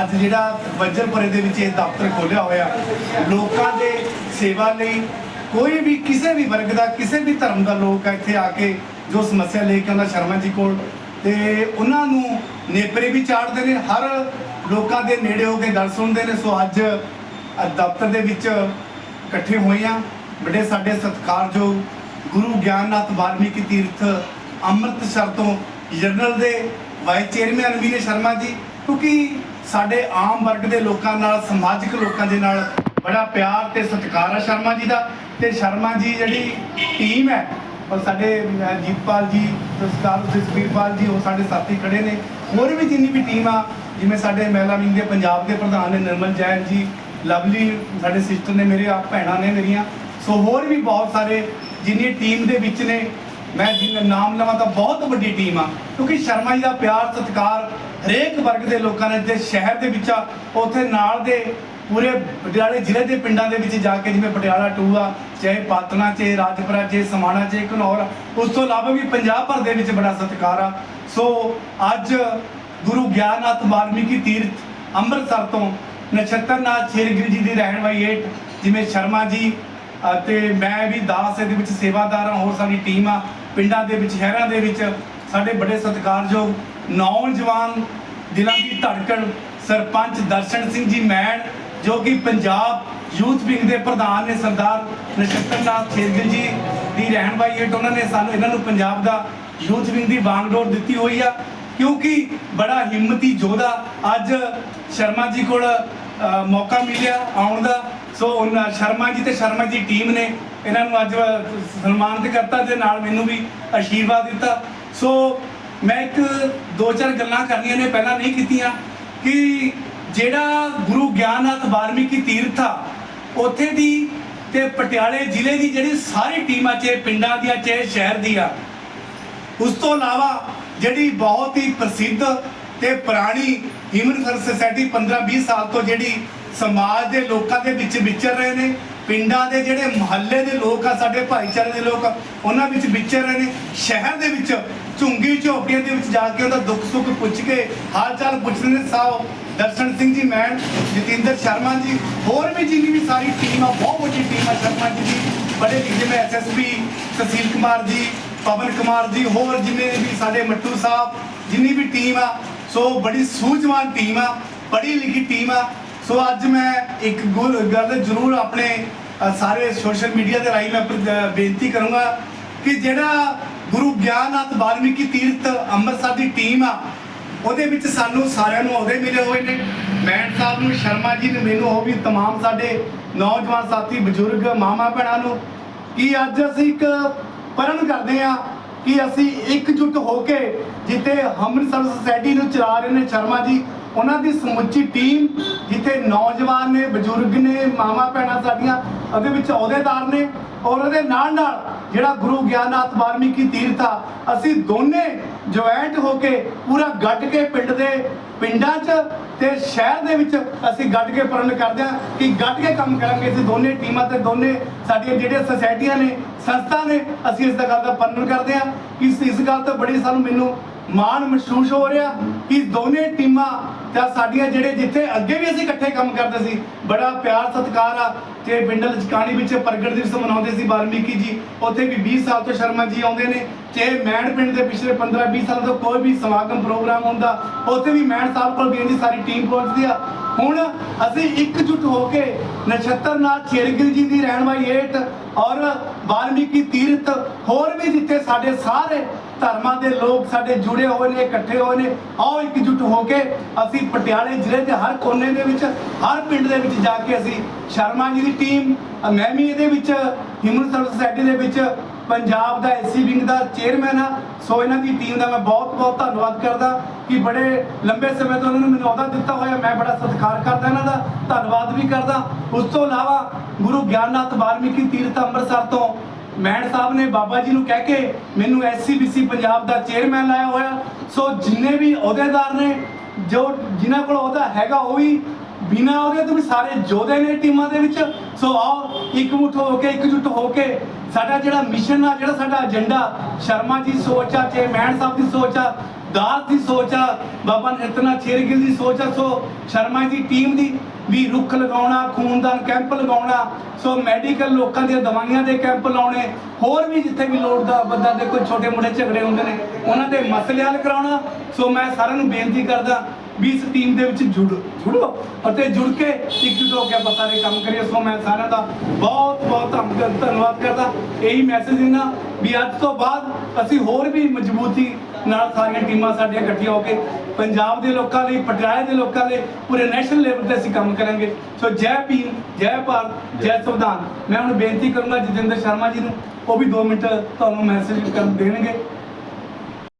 ਅੱਜ ਜਿਹੜਾ ਵਜਰਪੁਰੇ ਦੇ ਵਿੱਚ ਇਹ ਦਫ਼ਤਰ ਖੋਲਿਆ ਹੋਇਆ, ਲੋਕਾਂ ਦੇ ਸੇਵਾ ਲਈ ਕੋਈ ਵੀ, ਕਿਸੇ ਵੀ ਵਰਗ ਦਾ, ਕਿਸੇ ਵੀ ਧਰਮ ਦਾ ਲੋਕ ਇੱਥੇ ਆ ਕੇ ਜੋ ਸਮੱਸਿਆ ਲੈ ਕੇ ਆਉਂਦਾ ਸ਼ਰਮਾ ਜੀ ਕੋਲ। ਤੇ ਉਹਨਾਂ ਨੂੰ ਨੇਪਰੇ ਵੀ ਚਾੜਦੇ ਨੇ, ਹਰ ਲੋਕਾਂ ਦੇ ਨੇੜੇ ਹੋ ਕੇ ਗੱਲ ਸੁਣਦੇ ਨੇ। ਸੋ ਅੱਜ ਦਫ਼ਤਰ ਦੇ ਵਿੱਚ ਇਕੱਠੇ ਹੋਏ ਆ ਬੜੇ ਸਾਡੇ ਸਤਿਕਾਰਯੋਗ ਗੁਰੂ ਗਿਆਨਨਾਥ ਵਾਲਮੀਕੀ ਤੀਰਥ ਅੰਮ੍ਰਿਤਸਰ ਤੋਂ ਜਨਰਲ ਦੇ ਵਾਈਸ ਚੇਅਰਮੈਨ ਵੀ ਨੇ ਸ਼ਰਮਾ ਜੀ, ਕਿਉਂਕਿ ਸਾਡੇ ਆਮ ਵਰਗ ਦੇ ਲੋਕਾਂ ਨਾਲ, ਸਮਾਜਿਕ ਲੋਕਾਂ ਦੇ ਨਾਲ ਬੜਾ ਪਿਆਰ ਤੇ ਸਤਿਕਾਰ ਹੈ ਸ਼ਰਮਾ ਜੀ ਦਾ। ਤੇ ਸ਼ਰਮਾ ਜੀ ਜਿਹੜੀ ਟੀਮ ਹੈ, ਔਰ ਸਾਡੇ ਜੀਤਪਾਲ ਜੀ ਸਤਿਕਾਰ ਜਸਵੀਰਪਾਲ ਜੀ, ਉਹ ਸਾਡੇ ਸਾਥੀ ਖੜੇ ਨੇ। ਹੋਰ ਵੀ ਜਿੰਨੀ ਵੀ ਟੀਮ ਆ, ਜਿਵੇਂ ਸਾਡੇ ਮਹਿਲਾ ਵਿੰਗ ਦੇ ਪੰਜਾਬ ਦੇ ਪ੍ਰਧਾਨ ਨੇ ਨਿਰਮਲ ਜੈਨ ਜੀ, ਲਵਲੀ ਸਾਡੇ ਸਿਸਟਰ ਨੇ ਮੇਰੇ ਆਪ ਭੈਣਾਂ ਨੇ ਮੇਰੀਆਂ। ਸੋ ਹੋਰ ਵੀ ਬਹੁਤ ਸਾਰੇ ਜਿੰਨੀ ਟੀਮ ਦੇ ਵਿੱਚ ਨੇ ਮੈਂ ਜਿੰਨਾ ਨਾਮ ਲਵਾਂ ਤਾਂ ਬਹੁਤ ਵੱਡੀ ਟੀਮ ਆ। ਕਿਉਂਕਿ ਸ਼ਰਮਾ ਜੀ ਦਾ ਪਿਆਰ, ਸਤਿਕਾਰ ਹਰੇਕ ਵਰਗ ਦੇ ਲੋਕਾਂ ਨੇ ਤੇ ਸ਼ਹਿਰ ਦੇ ਵਿੱਚ ਆ, ਉੱਥੇ ਨਾਲ ਦੇ ਪੂਰੇ ਪਟਿਆਲੇ ਜ਼ਿਲ੍ਹੇ ਦੇ ਪਿੰਡਾਂ ਦੇ ਵਿੱਚ ਜਾ ਕੇ ਜਿਵੇਂ ਪਟਿਆਲਾ 2 ਆ, ਚਾਹੇ ਪਾਤਨਾ ਚਾਹੇ ਰਾਜਪੁਰਾ ਚਾਹੇ ਸਮਾਣਾ ਚਾਹੇ ਘਨੌਰ, ਉਸ ਤੋਂ ਇਲਾਵਾ ਵੀ ਪੰਜਾਬ ਭਰ ਦੇ ਵਿੱਚ ਬੜਾ ਸਤਿਕਾਰ ਆ। ਸੋ ਅੱਜ ਗੁਰੂ ਗਿਆਨਨਾਥ ਵਾਲਮੀਕੀ ਤੀਰਥ ਅੰਮ੍ਰਿਤਸਰ ਤੋਂ ਨਛੱਤਰਨਾਥ ਸ਼ੇਰਗਿਰੀ ਜੀ ਦੀ ਰਹਿਣ ਵਾਲੀ ਏਟ ਜਿਵੇਂ ਸ਼ਰਮਾ ਜੀ, ਅਤੇ ਮੈਂ ਵੀ ਦਾਸ ਇਹਦੇ ਵਿੱਚ ਸੇਵਾਦਾਰ ਹਾਂ, ਹੋਰ ਸਾਡੀ ਟੀਮ ਆ। ਪਿੰਡਾਂ ਦੇ ਵਿੱਚ, ਸ਼ਹਿਰਾਂ ਦੇ ਵਿੱਚ ਸਾਡੇ ਬੜੇ ਸਤਿਕਾਰਯੋਗ ਨੌਜਵਾਨ ਦਿਲਾਂ ਦੀ ਧੜਕਣ ਸਰਪੰਚ ਦਰਸ਼ਨ ਸਿੰਘ ਜੀ ਮੈਣ, ਜੋ ਕਿ ਪੰਜਾਬ ਯੂਥ ਵਿੰਗ ਦੇ ਪ੍ਰਧਾਨ ਨੇ ਸਰਦਾਰ ਨਛੱਤਰਨਾਥ ਸ਼ੇਰਗਿਲ ਜੀ ਦੀ ਰਹਿਣ ਵਾਲੀ ਏਟ ਉਹਨਾਂ ਨੇ ਸਾਨੂੰ ਇਹਨਾਂ ਨੂੰ ਪੰਜਾਬ ਦਾ ਯੂਥ ਵਿੰਗ ਦੀ ਬਾਗਡੋਰ ਦਿੱਤੀ ਹੋਈ ਆ, ਕਿਉਂਕਿ ਬੜਾ ਹਿੰਮਤੀ ਯੋਧਾ ਅੱਜ ਸ਼ਰਮਾ ਜੀ ਕੋਲ ਮੌਕਾ ਮਿਲਿਆ ਆਉਣ ਦਾ। ਸੋ ਉਹਨਾਂ ਸ਼ਰਮਾ ਜੀ ਤੇ ਸ਼ਰਮਾ ਜੀ ਟੀਮ ਨੇ ਇਹਨਾਂ ਨੂੰ ਅੱਜ ਸਨਮਾਨਿਤ ਕਰਤਾ ਤੇ ਨਾਲ ਮੈਨੂੰ ਵੀ ਆਸ਼ੀਰਵਾਦ ਦਿੱਤਾ। ਸੋ ਮੈਂ ਇੱਕ ਦੋ ਚਾਰ ਗੱਲਾਂ ਕਰਨੀਆਂ ਨੇ, ਪਹਿਲਾਂ ਨਹੀਂ ਕੀਤੀਆਂ ਕਿ ਜਿਹੜਾ ਗੁਰੂ ਗਿਆਨਨਾਥ ਵਾਲਮੀਕੀ ਤੀਰਥ ਆ, ਉੱਥੇ ਦੀ ਤੇ ਪਟਿਆਲੇ ਜ਼ਿਲ੍ਹੇ ਦੀ ਜਿਹੜੀ ਸਾਰੀ ਟੀਮਾਂ ਚ, ਪਿੰਡਾਂ ਦੀਆਂ ਚ, ਸ਼ਹਿਰ ਦੀ ਆ ਉਸ ਤੋਂ ਇਲਾਵਾ ਜਿਹੜੀ ਬਹੁਤ ਹੀ ਪ੍ਰਸਿੱਧ ਤੇ ਪੁਰਾਣੀ ਹਿਊਮਨ ਸਰਵਿਸ ਸੁਸਾਇਟੀ 15-20 ਸਾਲ ਤੋਂ ਜਿਹੜੀ ਸਮਾਜ ਦੇ ਲੋਕਾਂ ਦੇ ਵਿੱਚ ਵਿਚਰ ਰਹੇ ਨੇ, ਪਿੰਡਾਂ ਦੇ ਜਿਹੜੇ ਮੁਹੱਲੇ ਦੇ ਲੋਕ ਆ, ਸਾਡੇ ਭਾਈਚਾਰੇ ਦੇ ਲੋਕ ਉਹਨਾਂ ਵਿੱਚ ਵਿਚਰ ਰਹੇ ਨੇ, ਸ਼ਹਿਰ ਦੇ ਵਿੱਚ ਝੁੰਗੀ ਝੋਪੜੀਆਂ ਦੇ ਵਿੱਚ ਜਾ ਕੇ ਉਹਦਾ ਦੁੱਖ ਸੁੱਖ ਪੁੱਛ ਕੇ ਹਾਲ ਚਾਲ ਪੁੱਛਦੇ ਨੇ ਸਾਹ ਦਰਸ਼ਨ ਸਿੰਘ ਜੀ ਮੈਨ ਜਤਿੰਦਰ ਸ਼ਰਮਾ ਜੀ, ਹੋਰ ਵੀ ਜਿੰਨੀ ਵੀ ਸਾਰੀ ਟੀਮ ਆ, ਬਹੁਤ ਵੱਡੀ ਟੀਮ ਆ ਸ਼ਰਮਾ ਜੀ ਦੀ, ਬੜੇ ਲਿਖੇ ਮੈਂ ਐਸਐਸਪੀ ਤਹਿਸੀਲ ਕੁਮਾਰ ਜੀ, ਪਵਨ ਕੁਮਾਰ ਜੀ, ਹੋਰ ਜਿੰਨੇ ਵੀ ਸਾਡੇ ਮੱਟੂ ਸਾਹਿਬ, ਜਿੰਨੀ ਵੀ ਟੀਮ ਆ ਸੋ ਬੜੀ ਸੂਝਵਾਨ ਟੀਮ ਆ ਪੜ੍ਹੀ ਲਿਖੀ ਟੀਮ ਆ ਸੋ ਅੱਜ ਮੈਂ ਇੱਕ ਗੁਰ- ਗੱਲ ਜ਼ਰੂਰ ਆਪਣੇ ਅ, ਸਾਰੇ ਸੋਸ਼ਲ ਮੀਡੀਆ ਦੇ ਰਾਹੀਂ ਮੈਂ ਪ੍ਰ- ਅ, ਬੇਨਤੀ ਕਰੂੰਗਾ ਕਿ ਜਿਹੜਾ ਗੁਰੂ ਗਿਆਨਨਾਥ ਵਾਲਮੀਕੀ ਤੀਰਥ ਅੰਮ੍ਰਿਤਸਰ ਦੀ ਟੀਮ ਆ ਉਹਦੇ ਵਿੱਚ ਸਾਨੂੰ ਸਾਰਿਆਂ ਨੂੰ ਅਹੁਦੇ ਮਿਲੇ ਹੋਏ ਨੇ ਮੈਨ ਸਾਹਿਬ ਨੂੰ ਸ਼ਰਮਾ ਜੀ ਨੇ ਮੈਨੂੰ ਉਹ ਵੀ तमाम ਸਾਡੇ ਨੌਜਵਾਨ ਸਾਥੀ ਬਜ਼ੁਰਗ ਮਾਮਾ ਭੈਣਾਂ ਨੂੰ ਕਿ ਅੱਜ ਅਸੀਂ ਇੱਕ ਪਰਨ ਕਰਦੇ ਆ ਕਿ ਅਸੀਂ ਇਕਜੁੱਟ ਹੋ ਕੇ ਜਿੱਥੇ ਅੰਮ੍ਰਿਤਸਰ ਸੁਸਾਇਟੀ ਨੂੰ ਚਲਾ ਰਹੇ ਨੇ ਸ਼ਰਮਾ ਜੀ, ਉਹਨਾਂ ਦੀ ਸਮੁੱਚੀ ਟੀਮ ਜਿੱਥੇ ਨੌਜਵਾਨ ਨੇ, ਬਜ਼ੁਰਗ ਨੇ ਮਾਮਾ ਭੈਣਾਂ ਸਾਡੀਆਂ ਉਹਦੇ ਵਿੱਚ ਅਹੁਦੇਦਾਰ ਨੇ ਔਰ ਉਹਦੇ ਨਾਲ ਨਾਲ ਜਿਹੜਾ ਗੁਰੂ ਗਿਆਨਨਾਥ ਵਾਲਮੀਕੀ ਤੀਰਥ ਆ, ਅਸੀਂ ਦੋਨੇ ਜੁਆਇੰਟ ਹੋ ਕੇ ਪੂਰਾ ਗੱਡ ਕੇ ਪਿੰਡ ਦੇ ਪਿੰਡਾਂ 'ਚ ਤੇ ਸ਼ਹਿਰ ਦੇ ਵਿੱਚ ਅਸੀਂ ਗੱਡ ਕੇ ਪ੍ਰਣ ਕਰਦੇ ਹਾਂ ਕਿ ਗੱਡ ਕੇ ਕੰਮ ਕਰਾਂਗੇ। ਅਸੀਂ ਦੋਨੇ ਟੀਮਾਂ ਤੇ ਦੋਨੇ ਸਾਡੀਆਂ ਜਿਹੜੀਆਂ ਸੁਸਾਇਟੀਆਂ ਨੇ ਸੰਸਥਾ ਨੇ ਅਸੀਂ ਇਸ ਦਾ ਗੱਲ ਦਾ ਪ੍ਰਣ ਕਰਦੇ ਹਾਂ ਕਿ ਇਸ ਇਸ ਗੱਲ ਤੋਂ ਬੜੀ ਸਾਨੂੰ ਮੈਨੂੰ ਮਾਣ ਮਹਿਸੂਸ ਹੋ ਰਿਹਾ ਕਿ ਦੋਨੇ ਟੀਮਾਂ ਤੇ ਸਾਡੀਆਂ ਜਿਹੜੇ ਜਿੱਥੇ ਅੱਗੇ ਵੀ ਅਸੀਂ ਇਕੱਠੇ ਕੰਮ ਕਰਦੇ ਸੀ, ਬੜਾ ਪਿਆਰ ਸਤਿਕਾਰ ਆ। ਤੇ ਬਿੰਡਲ ਚਕਾਣੀ ਵਿੱਚ ਪ੍ਰਗਟ ਦਿਵਸ ਮਨਾਉਂਦੇ ਸੀ ਬਾਲਮੀਕੀ ਜੀ। ਉੱਥੇ ਵੀ 20 ਸਾਲ ਤੋਂ ਸ਼ਰਮਾ ਜੀ ਆਉਂਦੇ ਨੇ। ਚਾਹੇ ਮੈਣ ਪਿੰਡ ਦੇ ਪਿਛਲੇ 15 20 ਸਾਲਾਂ ਤੋਂ ਕੋਈ ਵੀ ਸਮਾਗਮ ਪ੍ਰੋਗਰਾਮ ਹੁੰਦਾ, ਉੱਥੇ ਵੀ ਮੈਣ ਸਾਹਿਬ ਕੋਲ ਵੀ ਇਹਦੀ ਸਾਰੀ ਟੀਮ ਪਹੁੰਚਦੀ ਆ। ਹੁਣ ਅਸੀਂ ਇਕਜੁੱਟ ਹੋ ਕੇ ਨਛੱਤਰਨਾਥ ਸ਼ੇਰਗਿਲ ਜੀ ਦੀ ਰਹਿਣ ਵਾਲੀ ਏਟ ਔਰ ਵਾਲਮੀਕੀ ਤੀਰਥ ਹੋਰ ਵੀ ਜਿੱਥੇ ਸਾਡੇ ਸਾਰੇ ਧਰਮਾਂ ਦੇ ਲੋਕ ਸਾਡੇ ਜੁੜੇ ਹੋਏ ਨੇ, ਇਕੱਠੇ ਹੋਏ ਨੇ, ਆਓ ਇਕਜੁੱਟ ਹੋ ਕੇ ਅਸੀਂ ਪਟਿਆਲੇ ਜ਼ਿਲ੍ਹੇ ਦੇ ਹਰ ਕੋਨੇ ਦੇ ਵਿੱਚ, ਹਰ ਪਿੰਡ ਦੇ ਵਿੱਚ ਜਾ ਕੇ ਅਸੀਂ ਸ਼ਰਮਾ ਜੀ ਦੀ ਟੀਮ ਮੈਂ ਵੀ ਇਹਦੇ ਵਿੱਚ ਹਿਊਮਨ ਸਰਵਿਸ ਸੁਸਾਇਟੀ ਦੇ ਵਿੱਚ, ਪੰਜਾਬ ਦਾ ਐਸਸੀ ਵਿੰਗ ਦਾ ਚੇਅਰਮੈਨ ਆ। ਸੋ ਇਹਨਾਂ ਦੀ ਟੀਮ ਦਾ ਮੈਂ ਬਹੁਤ ਬਹੁਤ ਧੰਨਵਾਦ ਕਰਦਾ ਕਿ ਬੜੇ ਲੰਬੇ ਸਮੇਂ ਤੋਂ ਉਹਨਾਂ ਨੂੰ ਮੈਨੂੰ ਅਹੁਦਾ ਦਿੱਤਾ ਹੋਇਆ, ਮੈਂ ਬੜਾ ਸਤਿਕਾਰ ਕਰਦਾ ਇਹਨਾਂ ਦਾ, ਧੰਨਵਾਦ ਵੀ ਕਰਦਾ। ਉਸ ਤੋਂ ਇਲਾਵਾ ਗੁਰੂ ਗਿਆਨਨਾਥ ਵਾਲਮੀਕੀ ਤੀਰਥ ਅੰਮ੍ਰਿਤਸਰ ਤੋਂ ਮੈਡ ਸਾਹਿਬ ਨੇ ਬਾਬਾ ਜੀ ਨੂੰ ਕਹਿ ਕੇ ਮੈਨੂੰ ਐਸਸੀਬੀਸੀ ਪੰਜਾਬ ਦਾ ਚੇਅਰਮੈਨ ਲਾਇਆ ਹੋਇਆ। ਸੋ ਜਿੰਨੇ ਵੀ ਅਹੁਦੇਦਾਰ ਨੇ, ਜੋ ਜਿਨ੍ਹਾਂ ਕੋਲ ਅਹੁਦਾ ਹੈਗਾ ਉਹ ਵੀ ਬਿਨਾਂ ਉਹਦੇ ਤੋਂ ਵੀ ਸਾਰੇ ਜੋਧੇ ਨੇ ਟੀਮਾਂ ਦੇ ਵਿੱਚ। ਸੋ ਆਓ, ਇਕਮੁੱਠ ਹੋ ਕੇ, ਇਕਜੁੱਟ ਹੋ ਕੇ ਸਾਡਾ ਜਿਹੜਾ ਮਿਸ਼ਨ ਆ, ਜਿਹੜਾ ਸਾਡਾ ਏਜੰਡਾ ਸ਼ਰਮਾ ਜੀ ਸੋਚ ਆ ਤੇ ਮਹਿਣ ਸਾਹਿਬ ਦੀ ਸੋਚ ਆ ਦਾਸ ਦੀ ਸੋਚ ਆ, ਬਾਬਾ ਇਤਨਾ ਛੇਰਗਿਲ ਦੀ ਸੋਚ ਆ, ਸੋ ਸ਼ਰਮਾ ਦੀ ਟੀਮ ਦੀ ਵੀ ਰੁੱਖ ਲਗਾਉਣਾ, ਖੂਨਦਾਨ ਕੈਂਪ ਲਗਾਉਣਾ, ਸੋ ਮੈਡੀਕਲ ਲੋਕਾਂ ਦੀਆਂ ਦਵਾਈਆਂ ਦੇ ਕੈਂਪ ਲਾਉਣੇ, ਹੋਰ ਵੀ ਜਿੱਥੇ ਵੀ ਲੋੜ ਦਾ ਬੰਦਾ ਦੇ ਕੋਈ ਛੋਟੇ ਮੋਟੇ ਝਗੜੇ ਹੁੰਦੇ ਨੇ, ਉਹਨਾਂ ਦੇ ਮਸਲੇ ਹੱਲ ਕਰਾਉਣਾ, ਸੋ ਮੈਂ ਸਾਰਿਆਂ ਨੂੰ ਬੇਨਤੀ ਕਰਦਾ ਵੀ ਇਸ ਟੀਮ ਦੇ ਵਿੱਚ ਜੁੜੋ ਜੁੜੋ, ਅਤੇ ਜੁੜ ਕੇ ਇਕਜੁੱਟ ਹੋ ਕੇ ਆਪਾਂ ਸਾਰੇ ਕੰਮ ਕਰੀਏ, ਸੋ ਮੈਂ ਸਾਰਿਆਂ ਦਾ ਬਹੁਤ ਬਹੁਤ ਧੰਨਵਾਦ ਕਰਦਾ। ਇਹੀ ਮੈਸੇਜ ਦਿੰਦਾ ਵੀ ਅੱਜ ਤੋਂ ਬਾਅਦ ਅਸੀਂ ਹੋਰ ਵੀ ਮਜ਼ਬੂਤੀ ਨਾਲ ਸਾਰੀਆਂ ਟੀਮਾਂ ਸਾਡੀਆਂ ਇਕੱਠੀਆਂ ਹੋ ਕੇ ਪੰਜਾਬ ਦੇ ਲੋਕਾਂ ਲਈ, ਪਟਿਆਲੇ ਦੇ ਲੋਕਾਂ ਲਈ, ਪੂਰੇ ਨੈਸ਼ਨਲ ਲੈਵਲ ਤੇ ਅਸੀਂ ਕੰਮ ਕਰਾਂਗੇ। ਸੋ ਜੈ ਭੀਮ, ਜੈ ਭਾਰਤ, ਜੈ ਸੰਵਿਧਾਨ। ਮੈਂ ਹੁਣ ਬੇਨਤੀ ਕਰੂੰਗਾ ਜਤਿੰਦਰ ਸ਼ਰਮਾ ਜੀ ਨੂੰ, ਉਹ ਵੀ 2 ਮਿੰਟ ਤੁਹਾਨੂੰ ਮੈਸੇਜ ਕਰ ਦੇਣਗੇ।